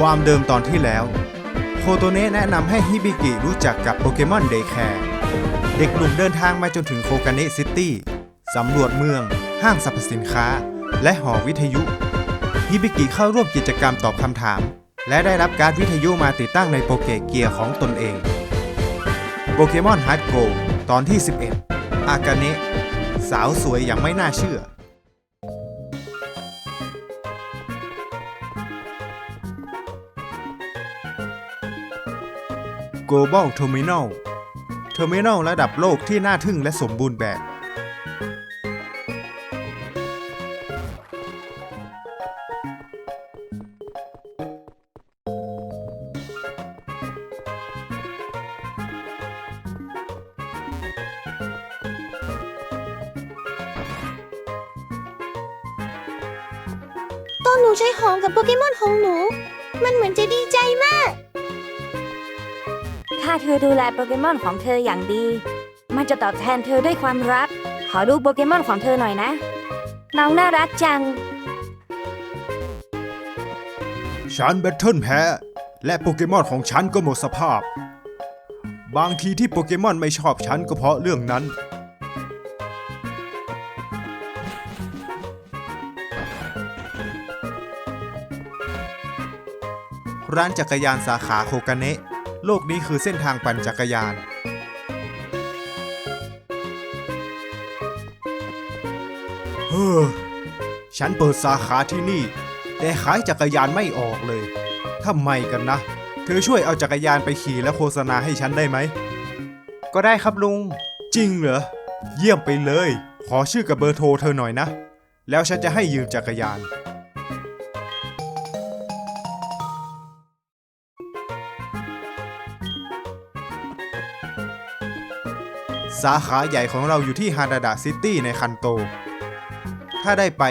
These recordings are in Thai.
ความเดิมตอนที่แล้วโคโตเนะแนะนำให้ฮิบิกิรู้จักกับโปเกมอนเดย์แคร์เด็กหนุ่มเดินทางมาจนถึงโคกาเนะซิตี้สำรวจเมือง ห้างสรรพสินค้า และหอวิทยุฮิบิกิเข้าร่วมกิจกรรมตอบคำถาม และได้รับการวิทยุมาติดตั้งในโปเกเกียร์ของตนเอง โปเกมอนฮาร์ดโกตอนที่ 11 อากาเนะสาวสวยอย่างไม่น่าเชื่อ Global Terminal Terminal ระดับโลกที่น่าทึ่งและสมบูรณ์แบบ ตอนหนูใช้หอมกับโปเกมอนของหนู มันเหมือนจะดีใจมาก ถ้าเธอดูแลโปเกมอนของเธออย่างดี มันจะตอบแทนเธอด้วยความรัก ขอดูโปเกมอนของเธอหน่อยนะ น้องน่ารักจัง ฉันแบทเทิลแพ้ และโปเกมอนของฉันก็หมดสภาพ บางทีที่โปเกมอนไม่ชอบฉันก็เพราะเรื่องนั้น ร้านจักรยานสาขาโคกาเนะ โลกนี้คือเส้นทางปั่นจักรยาน เฮ้อ ฉันเปิดสาขาที่นี่ แต่ขายจักรยานไม่ออกเลยทำไมกันนะ เธอช่วยเอาจักรยานไปขี่และโฆษณาให้ฉันได้ไหม ก็ได้ครับลุง จริงเหรอ เยี่ยมไปเลย ขอชื่อกับเบอร์โทรเธอหน่อยนะ แล้วฉันจะให้ยืมจักรยาน สาขาใหญ่ของเราอยู่ที่ฮาดาดะซิตี้ในคันโต ถ้าได้ไป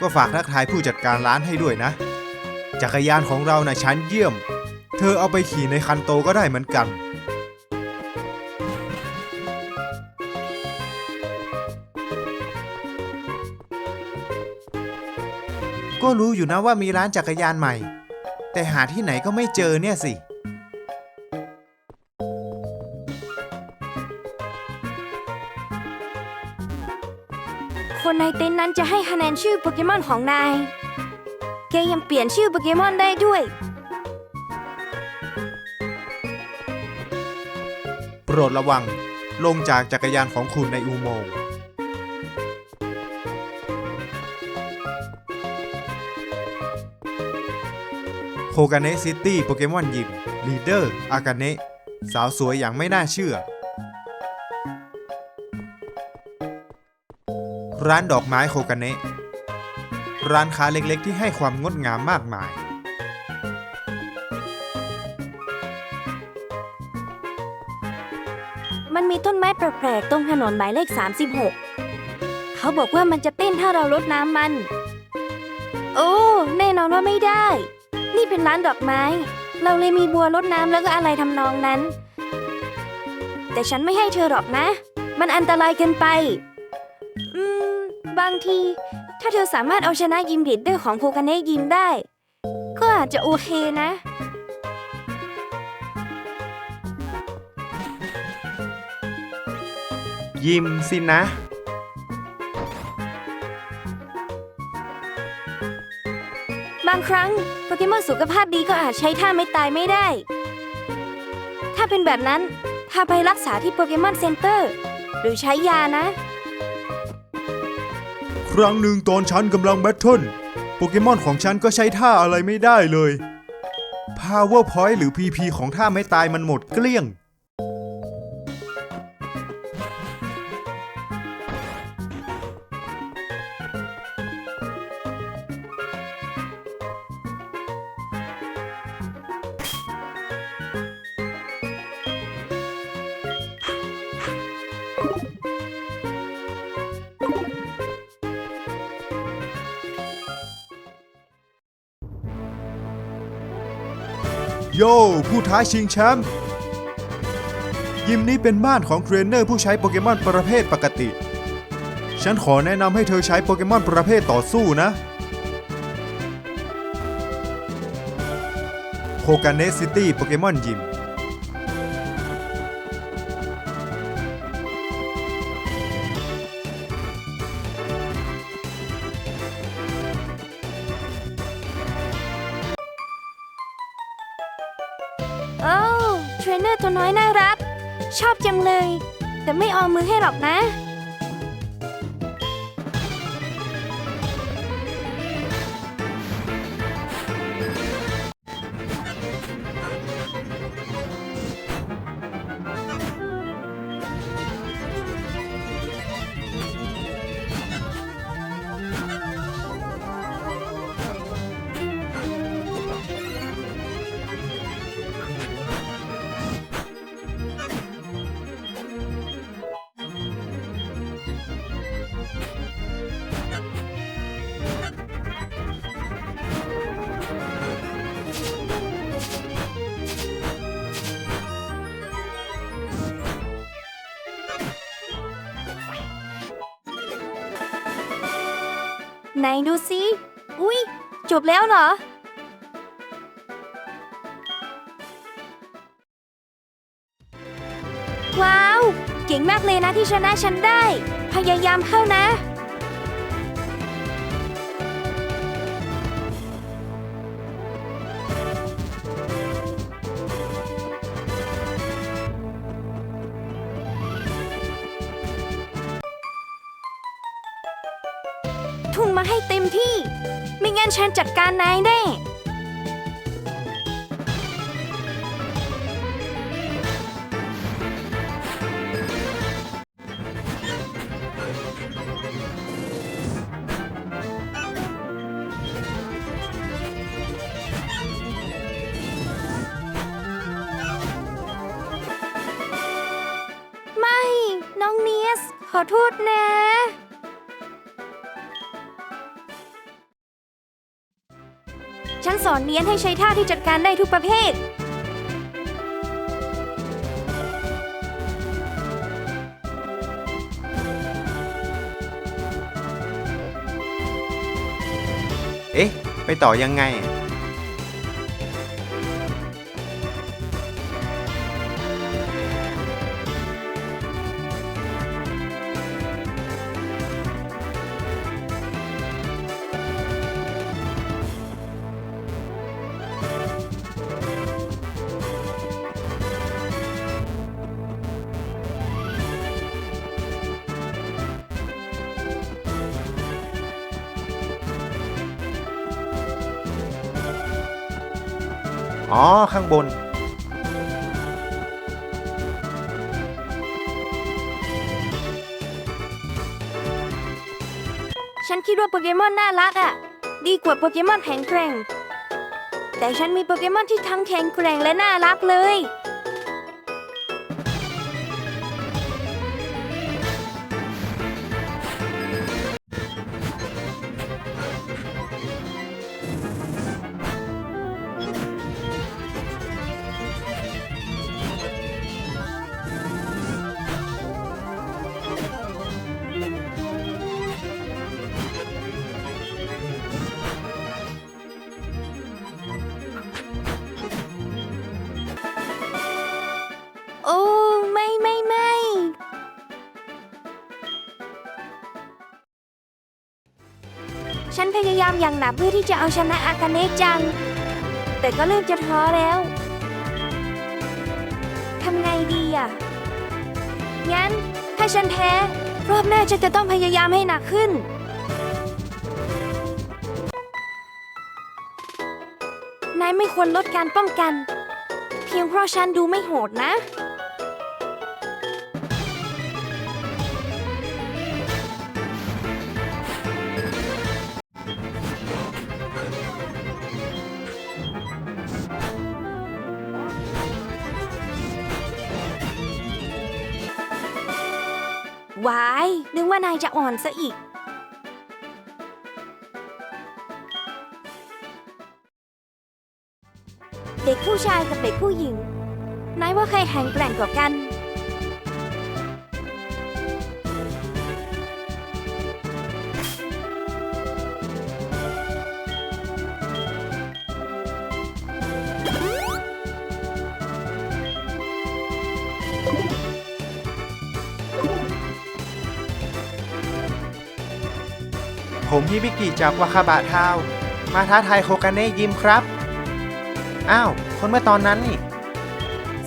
ก็ฝากทักทายผู้จัดการร้านให้ด้วยนะ จักรยานของเรานะ่ะชั้นเยี่ยม เธอเอาไปขี่ในคันโตก็ได้เหมือนกัน ก็รู้อยู่นะว่ามีร้านจักรยานใหม่ แต่หาที่ไหนก็ไม่เจอเนี่ยสิ ในเต็นท์นั้นจะให้คะแนนชื่อโปเกมอนของนาย แกยังเปลี่ยนชื่อโปเกมอนได้ด้วย โปรดระวัง ลงจากจักรยานของคุณในอุโมงค์โคกาเนะซิตี้โปเกมอนยิมลีเดอร์อากาเนะสาวสวยอย่างไม่น่าเชื่อ ร้านดอกไม้โคกาเนะ ร้านค้าเล็กๆ ที่ให้ความงดงามมากมาย มันมีต้นไม้แปลกๆ ตรงถนนหมายเลข 36 เขาบอกว่ามันจะเต้นถ้าเรารดน้ำมัน โอ้ แน่นอนว่าไม่ได้ นี่เป็นร้านดอกไม้ เราเลยมีบัวรดน้ำแล้วก็อะไรทำนองนั้น แต่ฉันไม่ให้เธอหรอกนะ มันอันตรายเกินไป บางที ถ้าเธอสามารถเอาชนะยิมลีดเดอร์ของโคคาเนะยิมได้ ก็อาจจะโอเคนะ ยิมสินะ บางครั้งโปเกมอนสุขภาพดีก็อาจใช้ท่าไม่ตายไม่ได้ ถ้าเป็นแบบนั้นพาไปรักษาที่โปเกมอนเซ็นเตอร์ หรือใช้ยานะค รั้งหนึ่งตอนฉันกำลังแบทเทิลโปเกมอนของฉันก็ใช้ท่าอะไรไม่ได้เลย Power Point หรือ PP ของท่าไม่ตายมันหมดเกลี้ยง โย่ผู้ท้าชิงแชมป์ยิมนี้เป็นบ้านของเทรนเนอร์ผู้ใช้โปเกมอนประเภทปกติ ฉันขอแนะนำให้เธอใช้โปเกมอนประเภทต่อสู้นะโคกาเนสซิตี้โปเกมอนยิม ไหนดูสิอุ๊ย จบแล้วเหรอ ว้าว เก่งมากเลยนะที่ชนะฉันได้ พยายามเข้านะ ไม่งั้นฉันจัดการนายแน่ไม่ น้องเนียส ขอโทษนะ อนเนียนให้ใช้ท่าที่จัดการได้ทุกประเภท เอ๊ะ ไปต่อยังไง อ๋อ ข้างบน ฉันคิดว่าโปเกมอนน่ารักอะ่ะ ดีกว่าโปเกมอนแข็งแกร่ง แต่ฉันมีโปเกมอนที่ทั้งแข็งแกร่งและน่ารักเลยามอย่างหนักเพื่อที่จะเอาชนะอากาเนะจัง แต่ก็เริ่มจะท้อแล้วทำไงดีอะ งั้น ถ้าฉันแพ้ รอบหน้าฉันจะต้องพยายามให้หนักขึ้น นายไม่ควรลดการป้องกัน เพียงเพราะฉันดูไม่โหดนะ วาย นึกว่านายจะอ่อนซะอีก เด็กผู้ชายกับเด็กผู้หญิง นายว่าใครแข็งแกร่งกว่ากัน ผมฮิบิกิจากวาคาบะทาวน์มาท้าทายโคกาเนะยิมครับ อ้าว คนเมื่อตอนนั้นนี่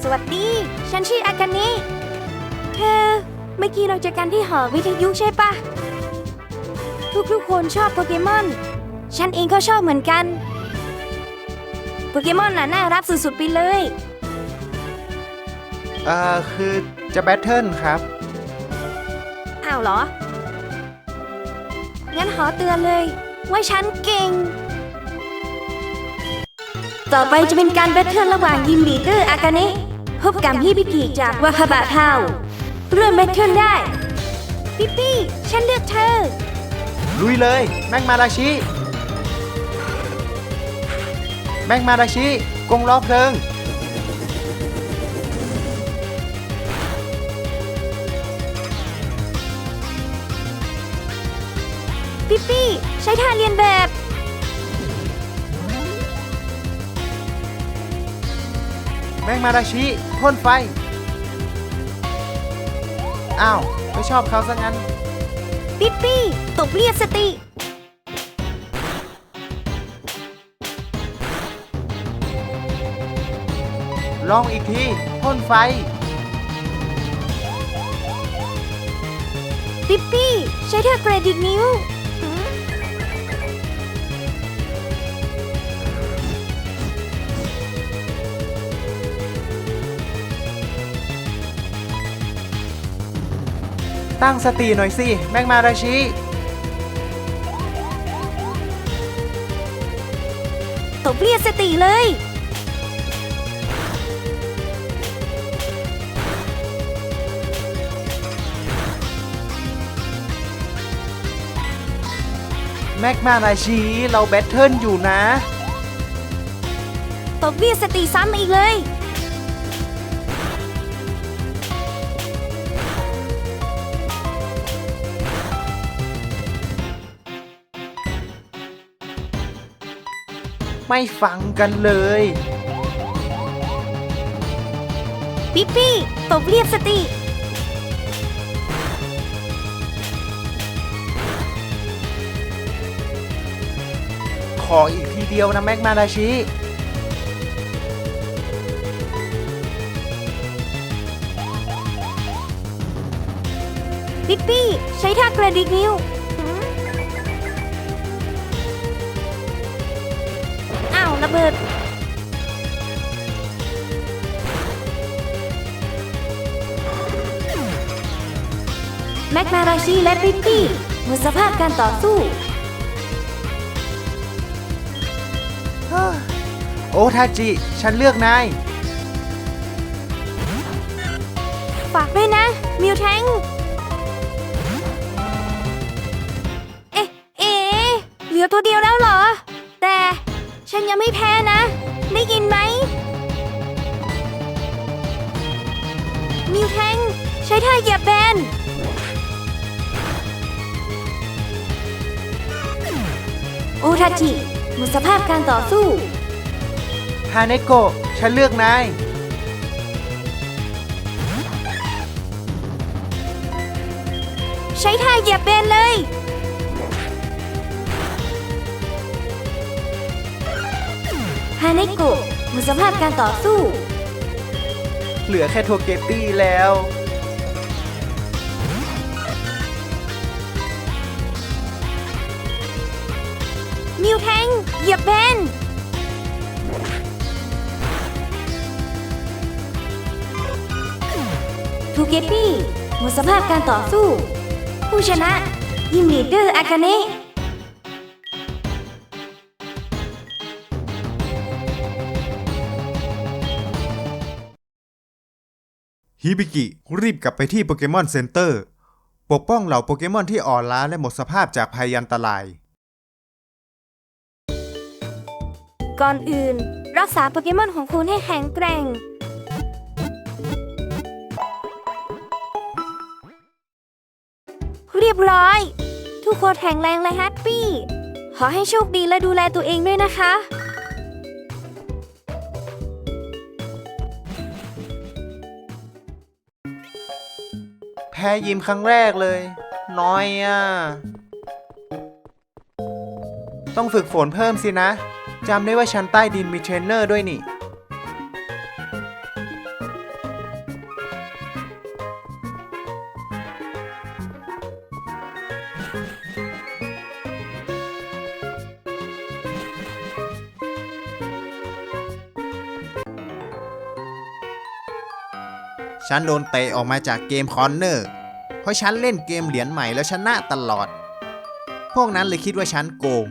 สวัสดี ฉันชื่ออากาเนะเธอเมื่อกี้เราเจอกันที่หอวิทยุใช่ปะ ทุกๆคนชอบโปเกมอน ฉันเองก็ชอบเหมือนกัน โปเกมอนน่ะน่ารักสุดๆไปเลย เอ่อ คือจะแบทเทิลครับ อ้าวเหรอ งั้นขอเตือนเลย ว่าฉันเก่ง ต่อไปจะเป็นการแบทเทิลระหว่างยิมบีเตอร์อากาเนะพบกับฮิบิกิจากวาคาบะเทาเริ่มแบทเทิลได้ ปิปปี้ ฉันเลือกเธอ ลุยเลย แม็กมาราชิแม็กมาราชิกงล้อเพลิง ปิ๊ปปี้ ใช้ท่าเรียนแบบ แม็กมาราชิพ่นไฟ อ้าว ไม่ชอบเขาซะงั้น ปิ๊ปปี้ตบเรียกสติ ลองอีกทีพ่นไฟ ปิ๊ปปี้ ใช้ท่าเกรดิกนิ้ว ตั้งสติหน่อยสิแม็กมาราชิตบเรียกสติเลย แม็กมาราชิเราแบทเทิลอยู่นะ ตบเรียกสติซ้ำอีกเลย ไม่ฟังกันเลยปิ๊ปปี้ตบเรียกสติ ขออีกทีเดียวนะแม็กมาราชิ ปิ๊ปปี้ใช้ท่ากระดิกนิ้ว ระเบิด แม็กนาราชีและปิ๊ปปี้หมดสภาพการต่อสู้ โอทาจิ ฉันเลือกนาย ฝากด้วยนะ มิวแทงเอ๊ะเอ๊ะเหลือตัวเดียวแล้วเหรอแต่ ฉันยังไม่แพ้นะ ได้ยินไหม มิวแทง ใช้ท่าเหยียบแบนโอทาจิหมดสภาพการต่อสู้ ฮาเนโกะฉันเลือกนาย ใช้ท่าเหยียบเบนเลย ฮาเนโกะหมดสภาพการต่อสู้ เหลือแค่โทเกตี้แล้ว มิวแทงเหยียบเบนทูเกปี้หมดสภาพการต่อสู้ ผู้ชนะยิมลีดเดอร์อากาเนะ ฮิบิกิรีบกลับไปที่โปเกมอนเซ็นเตอร์ ปกป้องเหล่าโปเกมอนที่อ่อนล้าและหมดสภาพจากภัยอันตราย ก่อนอื่น รักษาโปเกมอนของคุณให้แข็งแกร่ง เรียบร้อย ทุกคนแข็งแรงและแฮปปี้ ขอให้โชคดีและดูแลตัวเองด้วยนะคะ แพ้ยิมครั้งแรกเลย น้อยอะ ต้องฝึกฝนเพิ่มสินะจำได้ว่าชั้นใต้ดินมีเทรนเนอร์ด้วยนี่ ฉันโดนเตะออกมาจากเกมคอนเนอร์ เพราะฉันเล่นเกมเหรียญใหม่แล้วชนะตลอด พวกนั้นเลยคิดว่าฉันโกง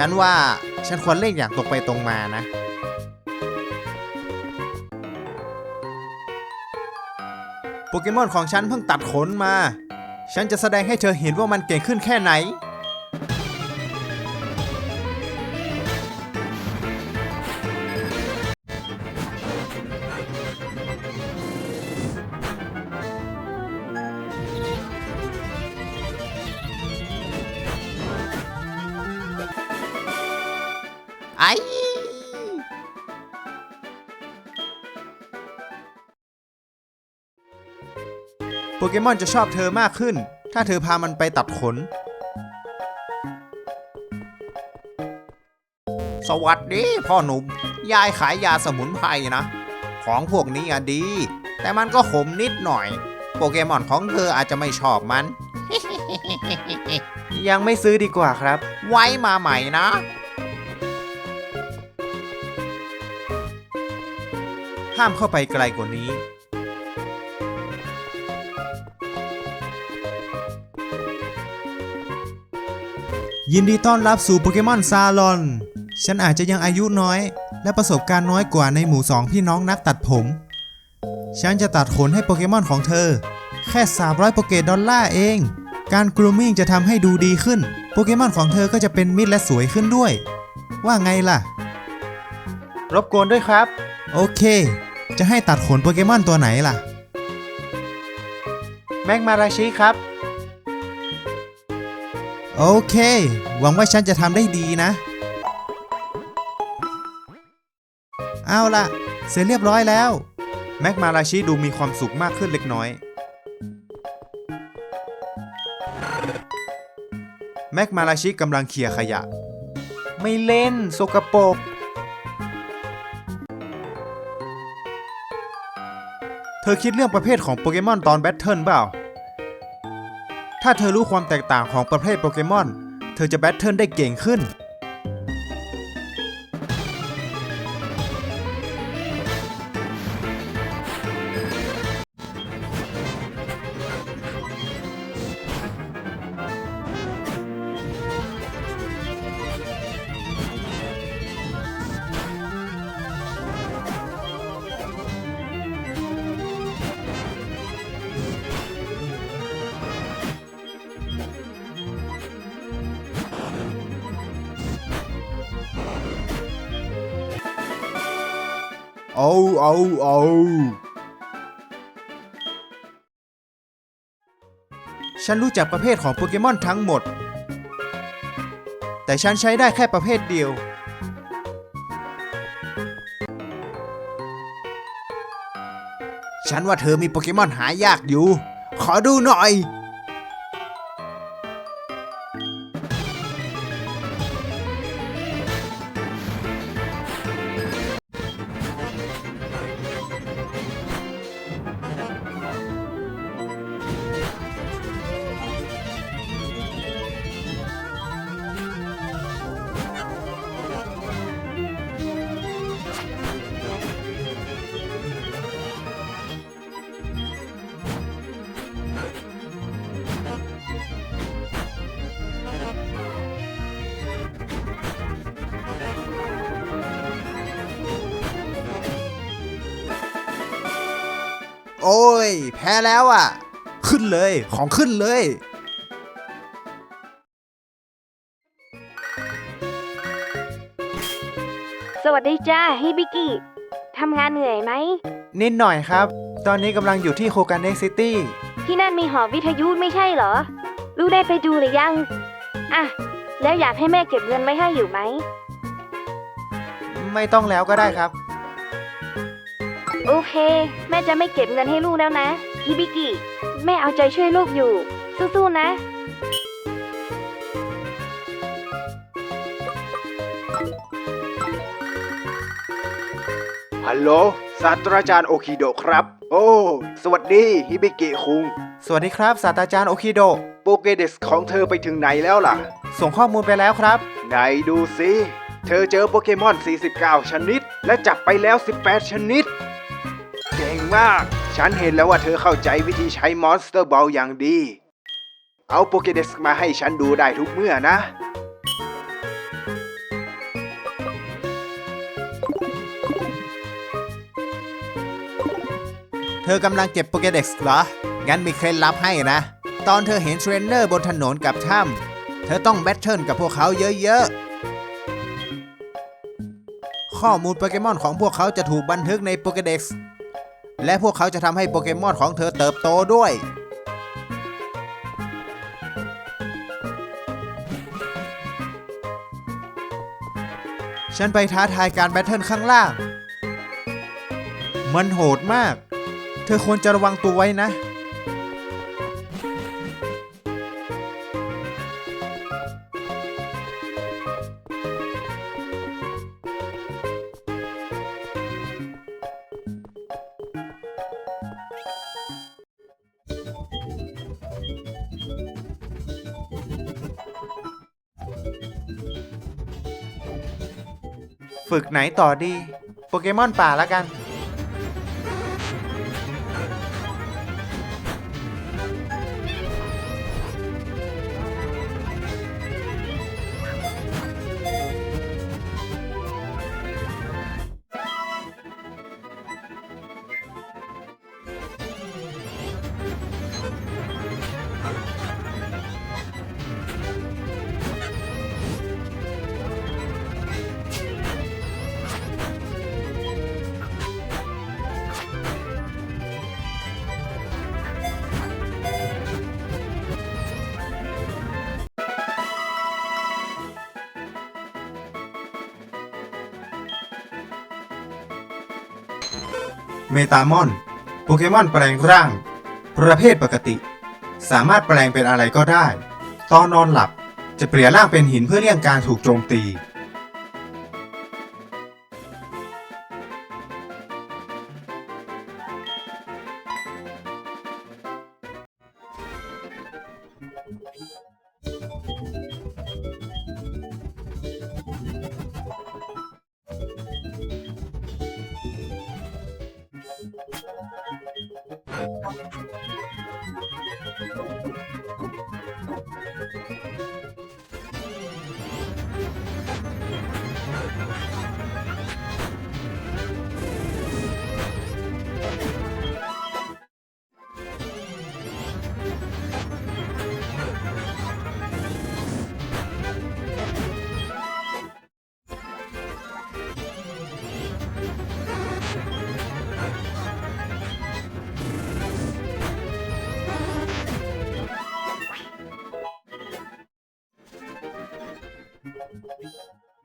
ฉันว่าฉันควรเล่นอย่างตรงไปตรงมานะ โปเกมอนของฉันเพิ่งตัดขนมา ฉันจะแสดงให้เธอเห็นว่ามันเก่งขึ้นแค่ไหน มอนจะชอบเธอมากขึ้น ถ้าเธอพามันไปตัดขน สวัสดีพ่อหนุ่ม ยายขายยาสมุนไพรนะ ของพวกนี้อะดี แต่มันก็ขมนิดหน่อย โปเกมอนของเธออาจจะไม่ชอบมัน ยังไม่ซื้อดีกว่าครับ ไว้มาใหม่นะห้ามเข้าไปไกลกว่านี้ ยินดีต้อนรับสู่โปเกมอนซาลอน ฉันอาจจะยังอายุน้อย และประสบการณ์น้อยกว่าในหมู่สองพี่น้องนักตัดผม ฉันจะตัดขนให้โปเกมอนของเธอ แค่ 300โปเกดอลลาร์เอง การกรูมมิ่งจะทำให้ดูดีขึ้น โปเกมอนของเธอก็จะเป็นมิตรและสวยขึ้นด้วย ว่าไงล่ะ รบกวนด้วยครับ โอเค จะให้ตัดขนโปเกมอนตัวไหนล่ะ แม็กมาราชิครับ โอเค หวังว่าฉันจะทำได้ดีนะ เอาละเสร็จเรียบร้อยแล้ว แม็กมาราชิดูมีความสุขมากขึ้นเล็กน้อย แม็กมาราชิกำลังเคลียร์ขยะ ไม่เล่นสกปรกเธอคิดเรื่องประเภทของโปเกมอนตอนแบทเทิลเปล่า ถ้าเธอรู้ความแตกต่างของประเภทโปเกมอน เธอจะแบทเทิลได้เก่งขึ้น เอาเอาเอาฉันรู้จักประเภทของโปเกมอนทั้งหมด แต่ฉันใช้ได้แค่ประเภทเดียว ฉันว่าเธอมีโปเกมอนหายากอยู่ ขอดูหน่อย แพ้แล้วอะ ขึ้นเลยของขึ้นเลยพวัสดีจ้าฮิบิกิทำงานเหนื่อยไหม นิดหน่อยครับ ตอนนี้กำลังอยู่ที่โคกันเน็กซิตี้ ที่นั่นมีหอวิทยุไม่ใช่เหรอลูกได้ไปดูหรือยัง อะ แล้วอยากให้แม่เก็บเงินไว้ให้อยู่ไหม ไม่ต้องแล้วก็ได้ครับ โอเค แม่จะไม่เก็บเงินให้ลูกแล้วนะฮิบิกิ แม่เอาใจช่วยลูกอยู่ สู้ๆนะ ฮัลโหลศาสตราจารย์โอคิโดะครับ โอ้ สวัสดีฮิบิกิคุง สวัสดีครับศาสตราจารย์โอคิโดะโปเกเดสของเธอไปถึงไหนแล้วล่ะ ส่งข้อมูลไปแล้วครับ ไหนดูสิ เธอเจอโปเกมอน 49 ชนิด และจับไปแล้ว 18 ชนิดเก่ง มาก ฉันเห็นแล้วว่าเธอเข้าใจวิธีใช้มอนสเตอร์บอลอย่างดี เอาโปเกเดสมาให้ฉันดูได้ทุกเมื่อนะ เธอกำลังเก็บโปเกเด็กซ์เหรอ งั้นมีเคล็ดลับให้นะ ตอนเธอเห็นเทรนเนอร์บนถนนกับถ้ำเธอต้องแบทเทิลกับพวกเขาเยอะๆข้อมูลโปเกมอนของพวกเขาจะถูกบันทึกในโปเกเด็กซ์ และพวกเขาจะทำให้โปเกมอนของเธอเติบโตด้วย ฉันไปท้าทายการแบทเทิลข้างล่าง มันโหดมาก เธอควรจะระวังตัวไว้นะ ฝึกไหนต่อดี โปเกมอนป่าแล้วกัน มตามอน โปเกมอนแปลงร่าง ประเภทปกติ สามารถแปลงเป็นอะไรก็ได้ ตอนนอนหลับจะเปลี่ยนร่างเป็นหินเพื่อเลี่ยงการถูกโจมตี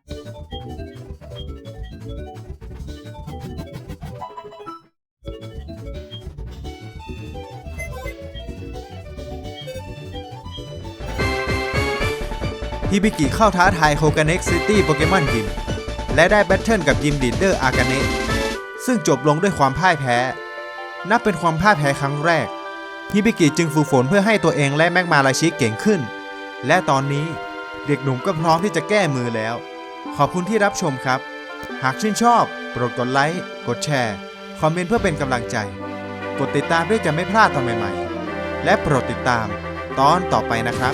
ฮิบิกิเข้าท้าทายโคกาเน็กซิตี้โปเกมอนยิม และได้แบทเทิลกับยิมลีดเดอร์อากาเนะซึ่งจบลงด้วยความพ่ายแพ้ นับเป็นความพ่ายแพ้ครั้งแรก ฮิบิกิจึงฝึกฝนเพื่อให้ตัวเองและแมกมาราชิเก่งขึ้น และตอนนี้เด็กหนุ่มก็พร้อมที่จะแก้มือแล้ว ขอบคุณที่รับชมครับ หากชื่นชอบ โปรดกดไลค์ กดแชร์ คอมเมนต์เพื่อเป็นกำลังใจ กดติดตามเพื่อจะไม่พลาดตอนใหม่ ๆ และโปรดติดตามตอนต่อไปนะครับ